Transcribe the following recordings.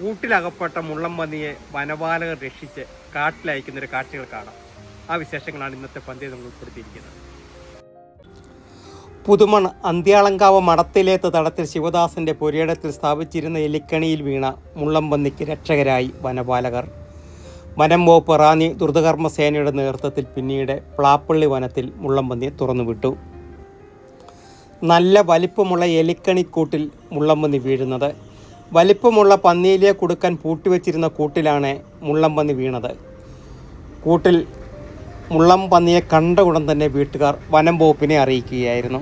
കൂട്ടിലകപ്പെട്ട മുള്ളംപന്നിയെ വനപാലകർ രക്ഷിച്ച് കാട്ടിലയക്കുന്ന ഒരു കാഴ്ചകൾ കാണാം. ആ വിശേഷങ്ങളാണ് ഇന്നത്തെ പന്തിയിൽ നമ്മൾ ഉൾപ്പെടുത്തിയിരിക്കുന്നത്. പുതുമൺ അന്ത്യാളങ്കാവ് മടത്തിലേത്ത് തടത്തിൽ ശിവദാസന്റെ പുരയിടത്തിൽ സ്ഥാപിച്ചിരുന്ന എലിക്കണിയിൽ വീണ മുള്ളംപന്നിക്ക് രക്ഷകരായി വനപാലകർ. വനം വകുപ്പ് റാന്നി ദ്രുതകർമ്മ സേനയുടെ നേതൃത്വത്തിൽ പിന്നീട് പ്ലാപ്പള്ളി വനത്തിൽ മുള്ളംപന്നിയെ തുറന്നുവിട്ടു. നല്ല വലിപ്പമുള്ള എലിക്കണിക്കൂട്ടിൽ മുള്ളംപന്നി വീഴുന്നത് വലിപ്പമുള്ള പന്നിയിലെ കൊടുക്കാൻ പൂട്ടിവെച്ചിരുന്ന കൂട്ടിലാണ് മുള്ളംപന്നി വീണത്. കൂട്ടിൽ മുള്ളം പന്നിയെ കണ്ട ഉടൻ തന്നെ വീട്ടുകാർ വനം വകുപ്പിനെ അറിയിക്കുകയായിരുന്നു.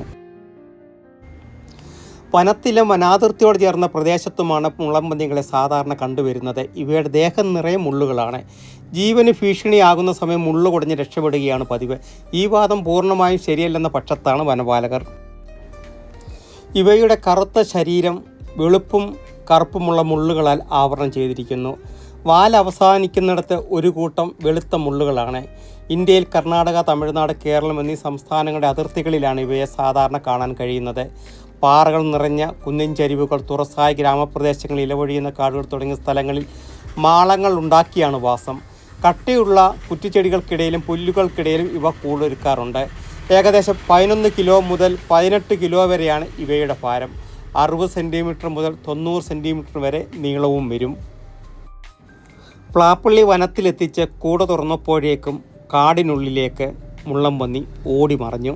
വനത്തിലും വനാതിർത്തിയോട് ചേർന്ന പ്രദേശത്തുമാണ് മുള്ളംപന്നികളെ സാധാരണ കണ്ടുവരുന്നത്. ഇവയുടെ ദേഹം നിറയെ മുള്ളുകളാണ്. ജീവന് ഭീഷണിയാകുന്ന സമയം മുള്ളു കുടഞ്ഞ് രക്ഷപ്പെടുകയാണ് പതിവ്. ഈ വാദം പൂർണമായും ശരിയല്ലെന്ന പക്ഷത്താണ് വനപാലകർ. ഇവയുടെ കറുത്ത ശരീരം വെളുപ്പും കറുപ്പുമുള്ള മുള്ളുകളാൽ ആവരണം ചെയ്തിരിക്കുന്നു. വാൽ അവസാനിക്കുന്നിടത്ത് ഒരു കൂട്ടം വെളുത്ത മുള്ളുകളാണ്. ഇന്ത്യയിൽ കർണാടക തമിഴ്നാട് കേരളം എന്നീ സംസ്ഥാനങ്ങളുടെ അതിർത്തികളിലാണ് ഇവയെ സാധാരണ കാണാൻ കഴിയുന്നത്. പാറകൾ നിറഞ്ഞ കുന്നിൻ ചരിവുകൾ തുറസായ ഗ്രാമപ്രദേശങ്ങളിൽ ഇലവഴിയുന്ന കാടുകൾ തുടങ്ങിയ സ്ഥലങ്ങളിൽ മാളങ്ങൾ ഉണ്ടാക്കിയാണ് വാസം. കട്ടിയുള്ള കുറ്റിച്ചെടികൾക്കിടയിലും പുല്ലുകൾക്കിടയിലും ഇവ കൂടൊരുക്കാറുണ്ട്. ഏകദേശം പതിനൊന്ന് കിലോ മുതൽ പതിനെട്ട് കിലോ വരെയാണ് ഇവയുടെ ഭാരം. അറുപത് സെന്റിമീറ്റർ മുതൽ തൊണ്ണൂറ് സെന്റിമീറ്റർ വരെ നീളവും വരും. പ്ലാപ്പള്ളി വനത്തിലെത്തിച്ച് കൂട തുറന്നപ്പോഴേക്കും കാടിനുള്ളിലേക്ക് മുള്ളം പന്നി ഓടി മറഞ്ഞു.